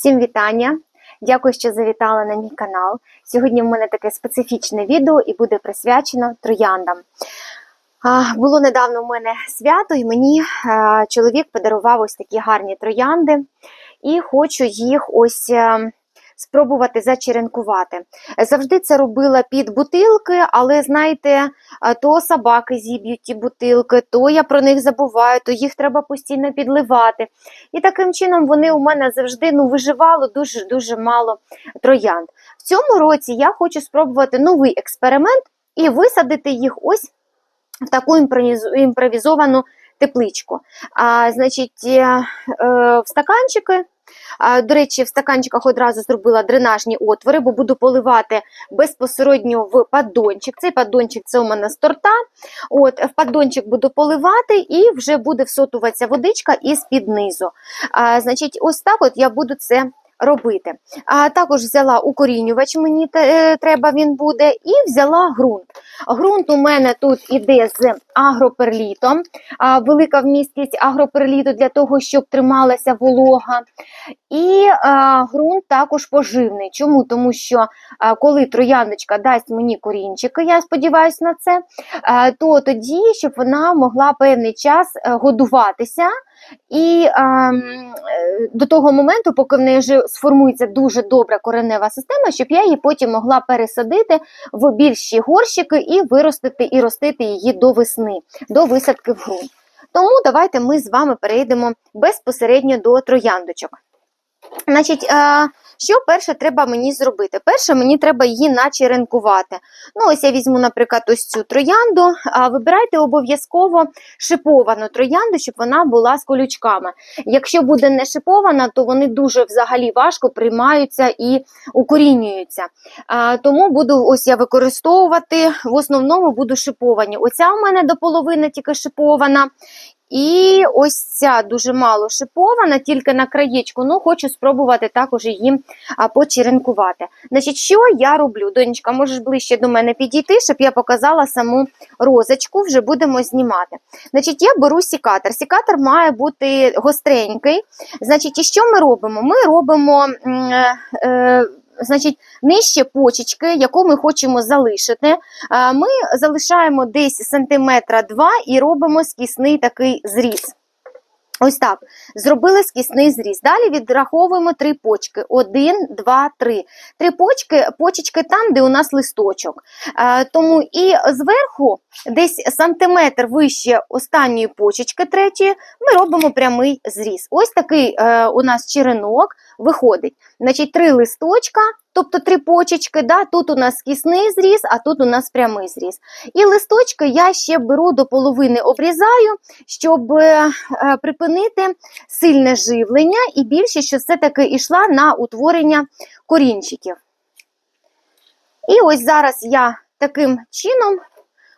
Всім вітання! Дякую, що завітали на мій канал. Сьогодні в мене таке специфічне відео і буде присвячено трояндам. Було недавно в мене свято, і мені чоловік подарував ось такі гарні троянди, і хочу їх ось. Е, Спробувати зачеренкувати. Завжди це робила під бутилки, але знаєте, то собаки зіб'ють ті бутилки, то я про них забуваю, то їх треба постійно підливати. І таким чином вони у мене завжди ну, виживало дуже-дуже мало троянд. В цьому році я хочу спробувати новий експеримент і висадити їх ось в таку імпровізовану тепличку. А, значить, е, е, в стаканчики. До речі, в стаканчиках одразу зробила дренажні отвори, бо буду поливати безпосередньо в паддончик. Цей паддончик це у мене з торта. От, в паддончик буду поливати і вже буде всотуватися водичка із під низу. Значить, ось так от я буду це робити. А також взяла укорінювач, мені е, треба він буде, і взяла ґрунт. Ґрунт у мене тут іде з агроперлітом. Велика вмісткість агроперліту для того, щоб трималася волога. І а, ґрунт також поживний. Чому? Тому що а, коли трояндочка дасть мені корінчики, я сподіваюся на це, а, то тоді, щоб вона могла певний час е, годуватися. І а, е, до того моменту, поки в неї сформується дуже добра коренева система, щоб я її потім могла пересадити в більші горщики і виростити і ростити її до весни, до висадки в ґрунт. Тому давайте ми з вами перейдемо безпосередньо до трояндочок. Значить, е, що перше треба мені зробити? Перше, мені треба її начеренкувати. Ну, ось я візьму, наприклад, ось цю троянду. Вибирайте обов'язково шиповану троянду, щоб вона була з колючками. Якщо буде не шипована, то вони дуже взагалі важко приймаються і укорінюються. Тому буду ось я використовувати, в основному буду шиповані. Оця у мене до половини тільки шипована. І ось ця дуже мало шипована, тільки на краєчку. Ну, хочу спробувати також її почеренкувати. Значить, що я роблю? Донечка, можеш ближче до мене підійти, щоб я показала саму розочку, вже будемо знімати. Значить, я беру сікатор. Сікатор має бути гостренький. Значить, і що ми робимо? Ми робимо. е, е, Значить, нижче почечки, яку ми хочемо залишити, ми залишаємо десь сантиметра два і робимо скісний такий зріз. Ось так. Зробили скісний зріз. Далі відраховуємо три почки. Один, два, три. Три почки, почечки там, де у нас листочок. Е, тому і зверху, десь сантиметр вище останньої почечки третьої, ми робимо прямий зріз. Ось такий е, у нас черенок виходить. Значить, три листочка, тобто три почечки. Да? Тут у нас скісний зріз, а тут у нас прямий зріз. І листочки я ще беру до половини, обрізаю, щоб е, е, припинити сильне живлення і більше, що все-таки йшла на утворення корінчиків. І ось зараз я таким чином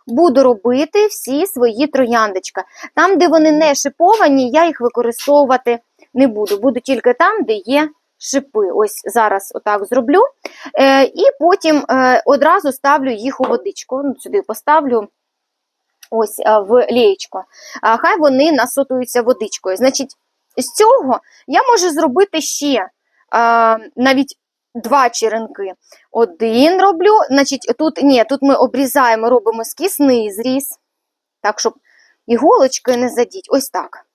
буду робити всі свої трояндочки. Там, де вони не шиповані, я їх використовувати не буду. Буду тільки там, де є шипи. Ось зараз отак зроблю. Е, і потім е, одразу ставлю їх у водичку. Ну, сюди поставлю ось е, в лієчко. Хай вони насотуються водичкою. Значить, з цього я можу зробити ще е, навіть два черенки. Один роблю, значить, тут ні, тут ми обрізаємо, робимо скісний зріз, так, щоб іголочкою не задіть. Ось так.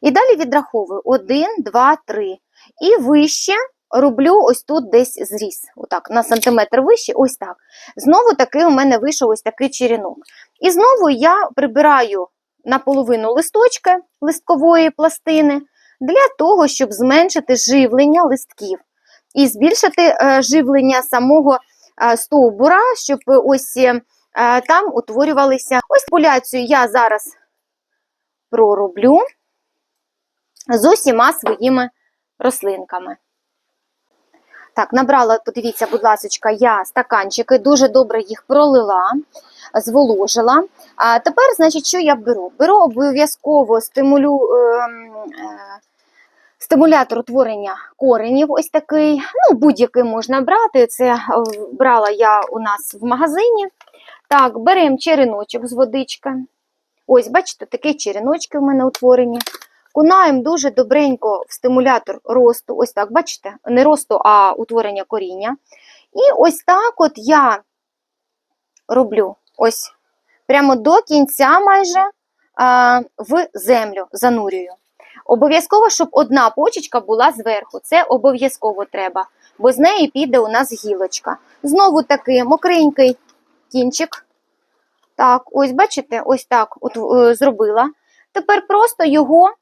І далі відраховую один, два, три. І вище роблю ось тут десь зріз. Отак, на сантиметр вище, ось так. Знову таки у мене вийшов ось такий черенок. І знову я прибираю наполовину листочки листкової пластини для того, щоб зменшити живлення листків і збільшити е, живлення самого е, стовбура, щоб ось е, там утворювалися. Ось поляцію я зараз пророблю з усіма своїми рослинками. Так, набрала, подивіться, будь ласка, я стаканчики, дуже добре їх пролила, зволожила. А тепер, значить, що я беру? Беру обов'язково стимулю, ем, е, стимулятор утворення коренів, ось такий. Ну, будь-який можна брати. Це е, брала я у нас в магазині. Так, беремо череночок з водички. Ось, бачите, такі череночки в мене утворені. Вкунаємо дуже добренько в стимулятор росту. Ось так, бачите? Не росту, а утворення коріння. І ось так от я роблю ось прямо до кінця майже в землю занурюю. Обов'язково, щоб одна почечка була зверху. Це обов'язково треба, бо з неї піде у нас гілочка. Знову таки мокренький кінчик. Так, ось бачите, ось так от, е, зробила. Тепер просто його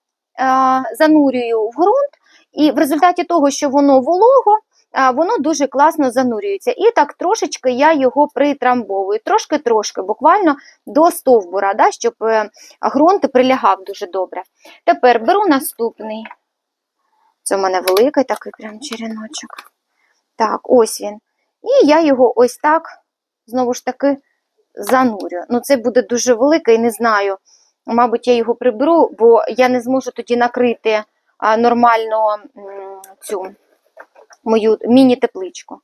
занурюю в ґрунт, і в результаті того, що воно волого, е, воно дуже класно занурюється. І так трошечки я його притрамбовую, трошки-трошки, буквально до стовбура, да, щоб е, ґрунт прилягав дуже добре. Тепер беру наступний. Це в мене великий такий прям череночок. Так, ось він. І я його ось так, знову ж таки, занурю. Ну, це буде дуже великий, не знаю. Мабуть, я його приберу, бо я не зможу тоді накрити нормально цю мою міні-тепличку.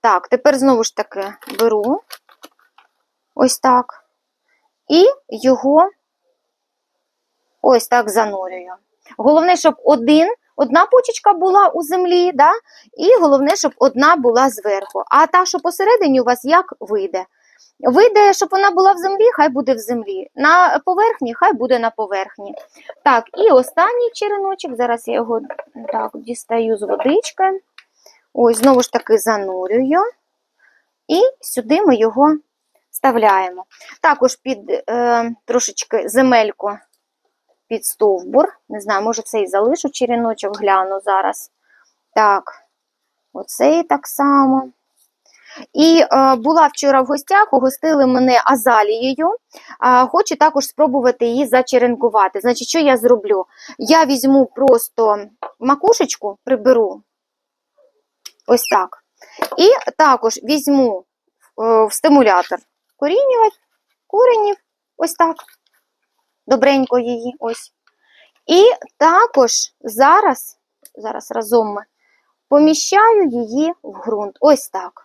Так, тепер знову ж таки беру ось так. І його ось так занурюю. Головне, щоб один, одна почечка була у землі, да? і головне, щоб одна була зверху. А та, що посередині, у вас як вийде. Вийде, щоб вона була в землі, хай буде в землі. На поверхні, хай буде на поверхні. Так, і останній череночок. Зараз я його так дістаю з водички. Ось, знову ж таки, занурюю. І сюди ми його вставляємо. Також під е, трошечки земельку під стовбур. Не знаю, може цей залишу череночок, гляну зараз. Так, оцей так само. І е, була вчора в гостях, угостили мене азалією. А, хочу також спробувати її зачеренкувати. Значить, що я зроблю? Я візьму просто макушечку, приберу ось так. І також візьму е, в стимулятор корінювати, коренів, ось так. Добренько її, ось. І також зараз, зараз разом ми поміщаю її в ґрунт. Ось так.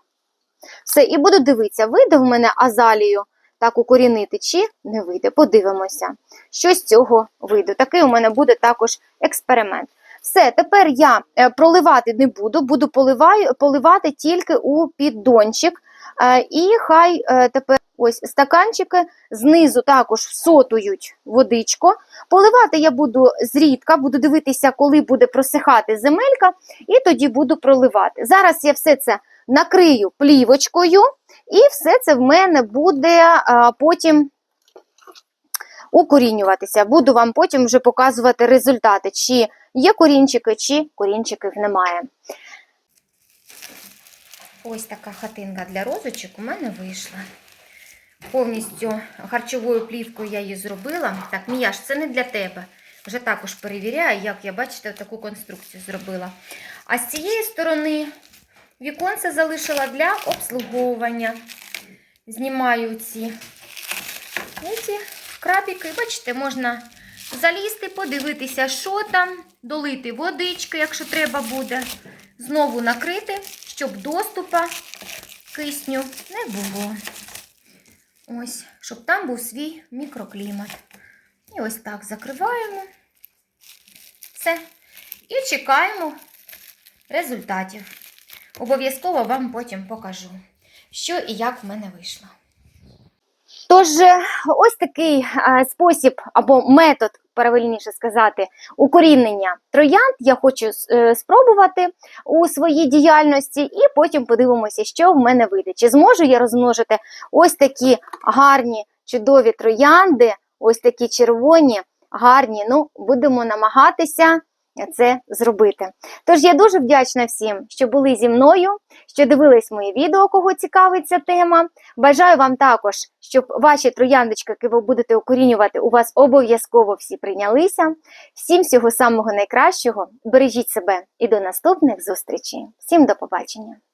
Все, і буду дивитися, вийде в мене азалію так укорінити, чи не вийде. Подивимося, що з цього вийде. Такий у мене буде також експеримент. Все, тепер я е, проливати не буду, буду поливаю, поливати тільки у піддончик. Е, І хай е, тепер ось стаканчики знизу також всотують водичку. Поливати я буду зрідка, буду дивитися, коли буде просихати земелька, і тоді буду проливати. Зараз я все це накрию плівочкою, і все це в мене буде потім укорінюватися. Буду вам потім вже показувати результати, чи є корінчики, чи корінчиків немає. Ось така хатинка для розочок у мене вийшла. Повністю харчовою плівкою я її зробила. Так, Міяш, це не для тебе. Вже також перевіряю, як я, бачите, таку конструкцію зробила. А з цієї сторони віконце залишила для обслуговування. Знімаю ці, ці крабіки. Бачите, можна залізти, подивитися, що там, долити водички, якщо треба буде. Знову накрити, щоб доступа кисню не було. Ось, щоб там був свій мікроклімат. І ось так закриваємо. Все. І чекаємо результатів. Обов'язково вам потім покажу, що і як в мене вийшло. Тож, е, ось такий е, спосіб або метод, правильніше сказати, укорінення троянд я хочу е, спробувати у своїй діяльності, і потім подивимося, що в мене вийде. Чи зможу я розмножити ось такі гарні, чудові троянди, ось такі червоні, гарні. Ну, будемо намагатися це зробити. Тож я дуже вдячна всім, що були зі мною, що дивились мої відео, кого цікавить ця тема. Бажаю вам також, щоб ваші трояндочки, які ви будете укорінювати, у вас обов'язково всі прийнялися. Всім всього самого найкращого. Бережіть себе і до наступних зустрічей. Всім до побачення!